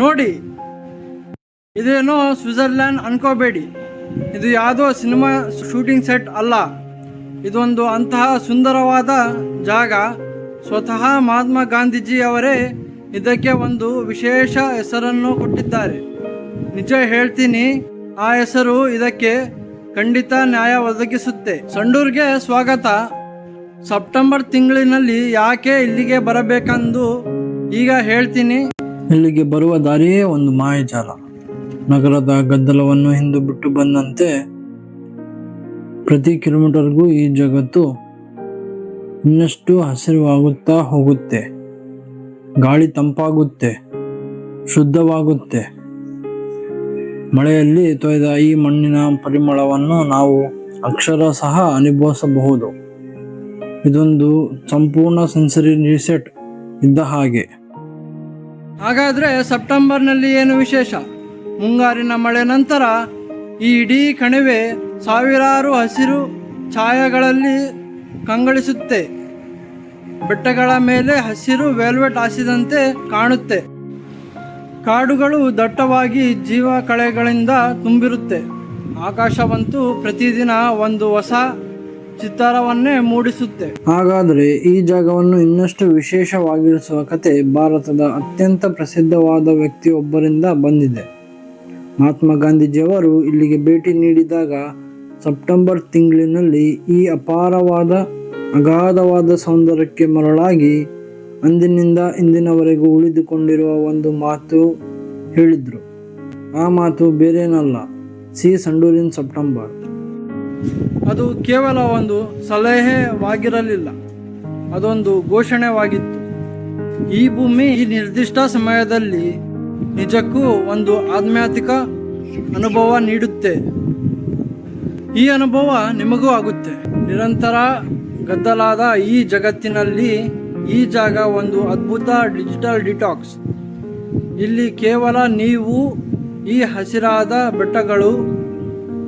ನೋಡಿ, ಇದೇನೋ ಸ್ವಿಟ್ಜರ್ಲ್ಯಾಂಡ್ ಅನ್ಕೋಬೇಡಿ. ಇದು ಯಾವುದೋ ಸಿನಿಮಾ ಶೂಟಿಂಗ್ ಸೆಟ್ ಅಲ್ಲ. ಇದೊಂದು ಅಂತಹ ಸುಂದರವಾದ ಜಾಗ. ಸ್ವತಃ ಮಹಾತ್ಮ ಗಾಂಧೀಜಿ ಅವರೇ ಇದಕ್ಕೆ ಒಂದು ವಿಶೇಷ ಹೆಸರನ್ನು ಕೊಟ್ಟಿದ್ದಾರೆ. ನಿಜ ಹೇಳ್ತೀನಿ, ಆ ಹೆಸರು ಇದಕ್ಕೆ ಖಂಡಿತ ನ್ಯಾಯ ಒದಗಿಸುತ್ತೆ. ಸಂಡೂರ್ಗೆ ಸ್ವಾಗತ. ಸೆಪ್ಟೆಂಬರ್ ತಿಂಗಳಿನಲ್ಲಿ ಯಾಕೆ ಇಲ್ಲಿಗೆ ಬರಬೇಕೆಂದು ಈಗ ಹೇಳ್ತೀನಿ. ಇಲ್ಲಿಗೆ ಬರುವ ದಾರಿಯೇ ಒಂದು ಮಾಯಜಾಲ. ನಗರದ ಗದ್ದಲವನ್ನು ಹಿಂದೆ ಬಿಟ್ಟು ಬಂದಂತೆ ಪ್ರತಿ ಕಿಲೋಮೀಟರ್ಗೂ ಈ ಜಗತ್ತು ಇನ್ನಷ್ಟು ಹಸಿರುವಾಗುತ್ತಾ ಹೋಗುತ್ತೆ. ಗಾಳಿ ತಂಪಾಗುತ್ತೆ, ಶುದ್ಧವಾಗುತ್ತೆ. ಮಳೆಯಲ್ಲಿ ತೊಯ್ದ ಈ ಮಣ್ಣಿನ ಪರಿಮಳವನ್ನು ನಾವು ಅಕ್ಷರ ಸಹ ಅನುಭವಿಸಬಹುದು. ಇದೊಂದು ಸಂಪೂರ್ಣ ಸೆನ್ಸರಿ ರಿಸೆಟ್ ಇದ್ದ ಹಾಗೆ. ಹಾಗಾದ್ರೆ ಸೆಪ್ಟೆಂಬರ್ನಲ್ಲಿ ಏನು ವಿಶೇಷ? ಮುಂಗಾರಿನ ಮಳೆ ನಂತರ ಈ ಇಡೀ ಕಣಿವೆ ಸಾವಿರಾರು ಹಸಿರು ಛಾಯೆಗಳಲ್ಲಿ ಕಂಗೊಳಿಸುತ್ತೆ. ಬೆಟ್ಟಗಳ ಮೇಲೆ ಹಸಿರು ವೆಲ್ವೆಟ್ ಹಾಸಿದಂತೆ ಕಾಣುತ್ತೆ. ಕಾಡುಗಳು ದಟ್ಟವಾಗಿ ಜೀವ ಕಳೆಗಳಿಂದ ತುಂಬಿರುತ್ತೆ. ಆಕಾಶವಂತೂ ಪ್ರತಿದಿನ ಒಂದು ಹೊಸ ಚಿತ್ತಾರವನ್ನೇ ಮೂಡಿಸುತ್ತೆ. ಹಾಗಾದರೆ ಈ ಜಾಗವನ್ನು ಇನ್ನಷ್ಟು ವಿಶೇಷವಾಗಿರಿಸುವ ಕತೆ ಭಾರತದ ಅತ್ಯಂತ ಪ್ರಸಿದ್ಧವಾದ ವ್ಯಕ್ತಿಯೊಬ್ಬರಿಂದ ಬಂದಿದೆ. ಮಹಾತ್ಮ ಗಾಂಧೀಜಿಯವರು ಇಲ್ಲಿಗೆ ಭೇಟಿ ನೀಡಿದಾಗ ಸೆಪ್ಟೆಂಬರ್ ತಿಂಗಳಿನಲ್ಲಿ ಈ ಅಪಾರವಾದ, ಅಗಾಧವಾದ ಸೌಂದರ್ಯಕ್ಕೆ ಮರಳಾಗಿ ಅಂದಿನಿಂದ ಇಂದಿನವರೆಗೂ ಉಳಿದುಕೊಂಡಿರುವ ಒಂದು ಮಾತು ಹೇಳಿದರು. ಆ ಮಾತು ಬೇರೇನಲ್ಲ. ಸಿ. ಸಂಡೂರಿನ್ ಸೆಪ್ಟೆಂಬರ್. ಅದು ಕೇವಲ ಒಂದು ಸಲಹೆವಾಗಿರಲಿಲ್ಲ. ಅದೊಂದು ಘೋಷಣೆವಾಗಿತ್ತು. ಈ ಭೂಮಿ ಈ ನಿರ್ದಿಷ್ಟ ಸಮಯದಲ್ಲಿ ನಿಜಕ್ಕೂ ಒಂದು ಆಧ್ಯಾತ್ಮಿಕ ಅನುಭವ ನೀಡುತ್ತೆ. ಈ ಅನುಭವ ನಿಮಗೂ ಆಗುತ್ತೆ. ನಿರಂತರ ಗದ್ದಲಾದ ಈ ಜಗತ್ತಿನಲ್ಲಿ ಈ ಜಾಗ ಒಂದು ಅದ್ಭುತ ಡಿಜಿಟಲ್ ಡಿಟಾಕ್ಸ್. ಇಲ್ಲಿ ಕೇವಲ ನೀವು ಈ ಹಸಿರಾದ ಬೆಟ್ಟಗಳು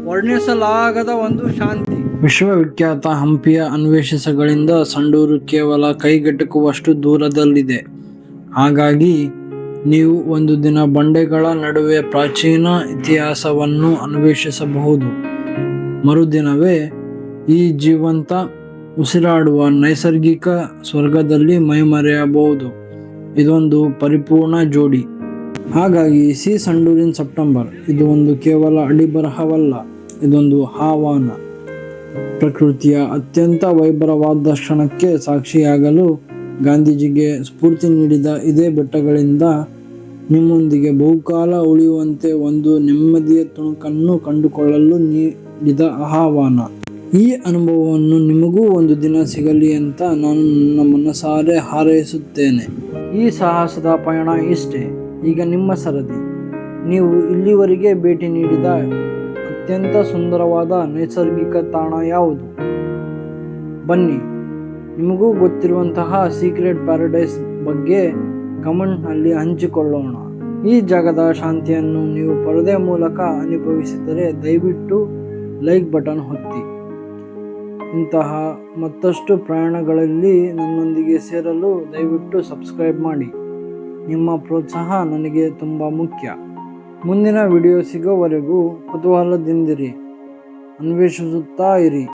ವರ್ಣಿಸಲಾಗದ ಒಂದು ಶಾಂತಿ. ವಿಶ್ವವಿಖ್ಯಾತ ಹಂಪಿಯ ಅನ್ವೇಷಿಸಗಳಿಂದ ಸಂಡೂರು ಕೇವಲ ಕೈಗೆಟಕುವಷ್ಟು ದೂರದಲ್ಲಿದೆ. ಹಾಗಾಗಿ ನೀವು ಒಂದು ದಿನ ಬಂಡೆಗಳ ನಡುವೆ ಪ್ರಾಚೀನ ಇತಿಹಾಸವನ್ನು ಅನ್ವೇಷಿಸಬಹುದು. ಮರುದಿನವೇ ಈ ಜೀವಂತ ಉಸಿರಾಡುವ ನೈಸರ್ಗಿಕ ಸ್ವರ್ಗದಲ್ಲಿ ಮೈಮರೆಯಬಹುದು. ಇದೊಂದು ಪರಿಪೂರ್ಣ ಜೋಡಿ. ಹಾಗಾಗಿ ಸಿ ಸಂಡೂರಿನ್ ಸೆಪ್ಟೆಂಬರ್, ಇದು ಒಂದು ಕೇವಲ ಅಡಿಬರಹವಲ್ಲ. ಇದೊಂದು ಆಹ್ವಾನ. ಪ್ರಕೃತಿಯ ಅತ್ಯಂತ ವೈಭವವಾದ ಕ್ಷಣಕ್ಕೆ ಸಾಕ್ಷಿಯಾಗಲು ಗಾಂಧೀಜಿಗೆ ಸ್ಫೂರ್ತಿ ನೀಡಿದ ಇದೇ ಬೆಟ್ಟಗಳಿಂದ ನಿಮ್ಮೊಂದಿಗೆ ಬಹುಕಾಲ ಉಳಿಯುವಂತೆ ಒಂದು ನೆಮ್ಮದಿಯ ತುಣುಕನ್ನು ಕಂಡುಕೊಳ್ಳಲು ನೀಡಿದ ಆಹ್ವಾನ. ಈ ಅನುಭವವನ್ನು ನಿಮಗೂ ಒಂದು ದಿನ ಸಿಗಲಿ ಅಂತ ನಾನು ನನ್ನ ಮನಸಾರೆ ಹಾರೈಸುತ್ತೇನೆ. ಈ ಸಾಹಸದ ಪಯಣ ಇಷ್ಟೇ. ಈಗ ನಿಮ್ಮ ಸರದಿ. ನೀವು ಇಲ್ಲಿವರೆಗೆ ಭೇಟಿ ನೀಡಿದ ಅತ್ಯಂತ ಸುಂದರವಾದ ನೈಸರ್ಗಿಕ ತಾಣ ಯಾವುದು? ಬನ್ನಿ, ನಿಮಗೂ ಗೊತ್ತಿರುವಂತಹ ಸೀಕ್ರೆಟ್ ಪ್ಯಾರಡೈಸ್ ಬಗ್ಗೆ ಕಮೆಂಟ್ನಲ್ಲಿ ಹಂಚಿಕೊಳ್ಳೋಣ. ಈ ಜಾಗದ ಶಾಂತಿಯನ್ನು ನೀವು ಪರದೆ ಮೂಲಕ ಅನುಭವಿಸಿದರೆ ದಯವಿಟ್ಟು ಲೈಕ್ ಬಟನ್ ಹೊತ್ತಿ ಇಂತಹ ಮತ್ತಷ್ಟು ಪ್ರಯಾಣಗಳಲ್ಲಿ ನನ್ನೊಂದಿಗೆ ಸೇರಲು ದಯವಿಟ್ಟು ಸಬ್ಸ್ಕ್ರೈಬ್ ಮಾಡಿ. ನಿಮ್ಮ ಪ್ರೋತ್ಸಾಹ ನನಗೆ ತುಂಬ ಮುಖ್ಯ. ಮುಂದಿನ ವಿಡಿಯೋ ಸಿಗೋವರೆಗೂ ಕುತೂಹಲದಿಂದಿರಿ. ಅನ್ವೇಷಿಸುತ್ತಾ ಇರಿ.